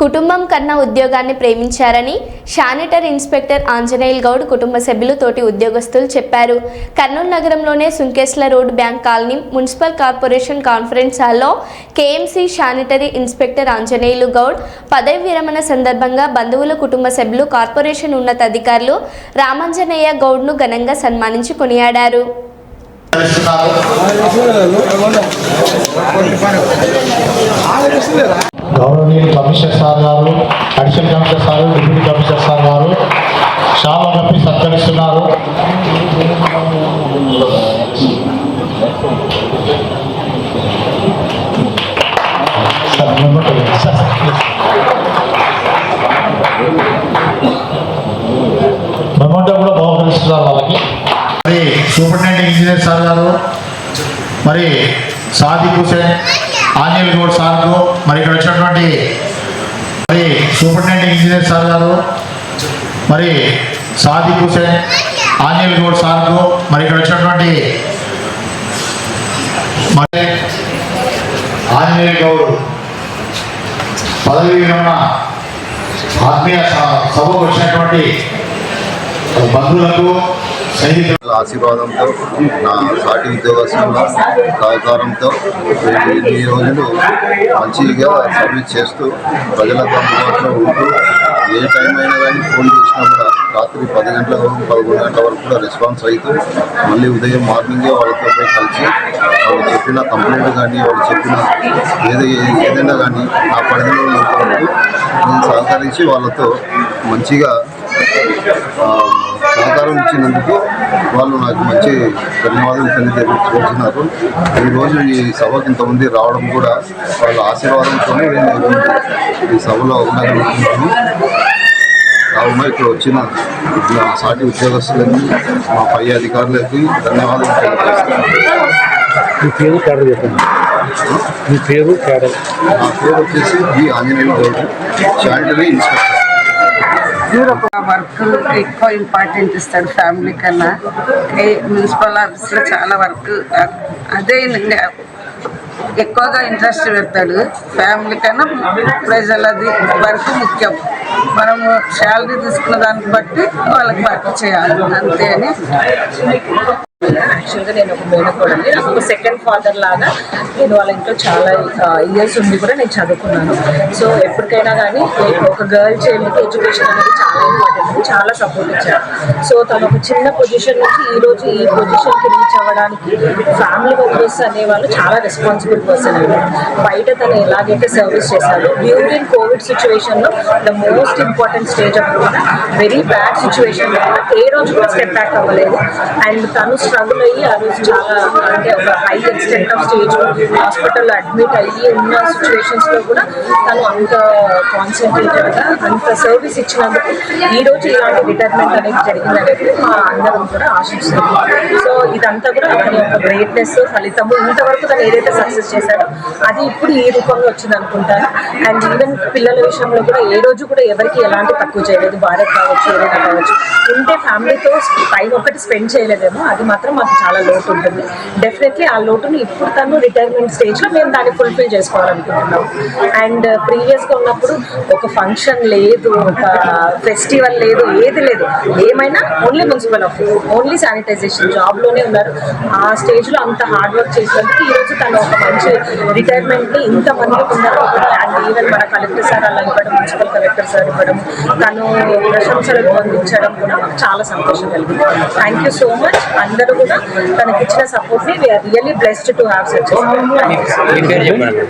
కుటుంబం కన్నా ఉద్యోగాన్ని ప్రేమించారని శానిటర్ ఇన్స్పెక్టర్ ఆంజనేయుల్ గౌడ్ కుటుంబ సభ్యులు తోటి ఉద్యోగస్తులు చెప్పారు. Kurnool నగరంలోనే Sunkesula road bank colony municipal corporation conference హాల్లో KMC sanitary inspector Anjaneyulu Goud పదవి విరమణ సందర్భంగా బంధువుల కుటుంబ సభ్యులు కార్పొరేషన్ ఉన్నతాధికారులు రామాంజనేయ గౌడ్ను ఘనంగా సన్మానించి కొనియాడారు. గౌరవనీయులు కమిషనర్ సార్ గారు additional commissioner sir deputy commissioner sir గారు చాలా కప్పి సత్కరిస్తున్నారు. మెమోటో కూడా బహుకరిస్తున్నారు వాళ్ళకి. మరి సూపరింటెండెంట్ ఇంజనీర్ సార్ గారు మరి సాదిక్ హుసేన్ ఆంజల్ గౌడ్ సార్కు మరి ఇక్కడ వచ్చినటువంటి మరి సూపరింటెండెంట్ ఇంజనీర్ సార్ గారు మరి సాదిక్ హుసేన్ ఆంజల్ గౌడ్ సార్కు మరి ఇక్కడ వచ్చినటువంటి మరి ఆంజనేయ గౌడ్ పదవి విరమణ ఆత్మీయ సభకు వచ్చినటువంటి బంధువులకు ఆశీర్వాదంతో నా సాటి ఉద్యోగస్తుల సహకారంతో ఈ ఇన్ని రోజులు మంచిగా సర్వీస్ చేస్తూ ప్రజలకు అందుబాటులో ఉంటూ ఏ టైం అయినా కానీ ఫోన్ చేసినా కూడా రాత్రి పది గంటల వరకు పదకొండు గంటల వరకు కూడా రెస్పాన్స్ అవుతూ మళ్ళీ ఉదయం మార్నింగే వాళ్ళతో పోయి కలిసి వాళ్ళు చెప్పిన కంప్లైంట్ కానీ వాళ్ళు చెప్పిన ఏది ఏదైనా కానీ నా పరిధిలో నేను సహకరించి వాళ్ళతో మంచిగా సహకారం ఇచ్చినందుకు వాళ్ళు నాకు మంచి ధన్యవాదాలు తెలియజేస్తున్నారు. ఈరోజు ఈ సభకు ఇంతమంది రావడం కూడా వాళ్ళ ఆశీర్వాదంతోనే నేను ఈ సభలో ఉండగలుగుతున్నాను కావున ఇక్కడ వచ్చిన నా సాటి ఉద్యోగస్తులకి మా పై అధికారులకి ధన్యవాదాలు తెలియజేస్తున్నాను. మీ పేరు క్యాడర్ చెప్పండి. మీ పేరు క్యాడర్. నా పేరు వచ్చేసి B Anjaneyulu Goud sanitary inspector. Work ఎక్కువ ఇంపార్టెంట్ ఇస్తాడు ఫ్యామిలీ కన్నా. ఏ మున్సిపల్ ఆఫీస్లో చాలా వర్క్ అదే ఎక్కువగా ఇంట్రెస్ట్ పెడతాడు. ఫ్యామిలీ కన్నా ప్రజలది వర్క్ ముఖ్యం. మనము శాలరీ తీసుకున్న దాన్ని బట్టి వాళ్ళకి వర్క్ చేయాలి అంతే అని. యాక్చువల్గా నేను ఒక మేనకోడల్ని నాకు ఒక సెకండ్ ఫాదర్ లాగా నేను వాళ్ళ ఇంట్లో చాలా ఇయర్స్ ఉండి కూడా నేను చదువుకున్నాను. సో ఎప్పటికైనా కానీ ఒక గర్ల్ చైల్డ్కి ఎడ్యుకేషన్ అనేది చాలా ఇంపార్టెంట్ చాలా సపోర్ట్ ఇచ్చారు. సో తను ఒక చిన్న పొజిషన్ నుంచి ఈ రోజు ఈ పొజిషన్కి రీచ్ అవ్వడానికి ఫ్యామిలీ మెంబర్స్ అనేవాళ్ళు చాలా రెస్పాన్సిబుల్ పర్సన్ అండి. బయట తను ఎలాగైతే సర్వీస్ చేశాడో డ్యూరింగ్ కోవిడ్ సిచ్యువేషన్లో the most important stage of very bad situation ఏ రోజు కూడా స్టెప్ బ్యాక్ అవ్వలేదు. అండ్ తను స్ట్రగుల్ అయ్యి ఆ రోజు చాలా అంటే ఒక హై ఎక్స్టెంట్ ఆఫ్ స్టేజ్ హాస్పిటల్లో అడ్మిట్ అయ్యి ఉన్న సిచ్యువేషన్స్లో కూడా తను అంత కాన్సన్ట్రేటెడ్గా అంత సర్వీస్ ఇచ్చినందుకు ఈ రోజు ఇలాంటి రిటైర్మెంట్ అనేది జరిగిందనేది మా అందరం కూడా ఆశిస్తున్నాం. సో ఇదంతా కూడా అతని యొక్క గ్రేట్నెస్ ఫలితము ఇంతవరకు తను ఏదైతే సక్సెస్ చేశాడో అది ఇప్పుడు ఈ రూపంలో వచ్చింది అనుకుంటాను. అండ్ ఈవెన్ పిల్లల విషయంలో కూడా ఏ రోజు కూడా ఎవరికి ఎలాంటి తక్కువ చేయలేదు. భారత్ కావచ్చు ఏదైనా కావచ్చు. ఉంటే ఫ్యామిలీతో టైం ఒకటి స్పెండ్ చేయలేదేమో అది మాత్రం మాకు చాలా లోటు ఉంటుంది. డెఫినెట్లీ ఆ లోటుని ఇప్పుడు తను రిటైర్మెంట్ స్టేజ్లో మేము దాన్ని ఫుల్ఫిల్ చేసుకోవాలనుకుంటున్నాం. అండ్ ప్రీవియస్గా uh, ఉన్నప్పుడు ఒక ఫంక్షన్ లేదు ఒక ఫెస్టివల్ లేదు ఏది లేదు. ఏమైనా only municipal office only sanitization జాబ్లోనే ఉన్నారు. ఆ స్టేజ్లో అంత హార్డ్ వర్క్ చేసినందుకు ఈరోజు తను ఒక మంచి రిటైర్మెంట్ని ఇంతమందికి ఉన్నారు అండ్ ఈవెన్ మన కలెక్టర్ సార్ అలా ఇవ్వడం మున్సిపల్ కలెక్టర్ సార్ ఇవ్వడం తను ప్రశంసలు పొందించడం కూడా మాకు చాలా సంతోషం కలిగింది. థ్యాంక్ యూ సో మచ్ అందరూ కూడా తనకి ఇచ్చిన సపోర్ట్ని we're really blessed to have such మీ పేరు చెప్పండి.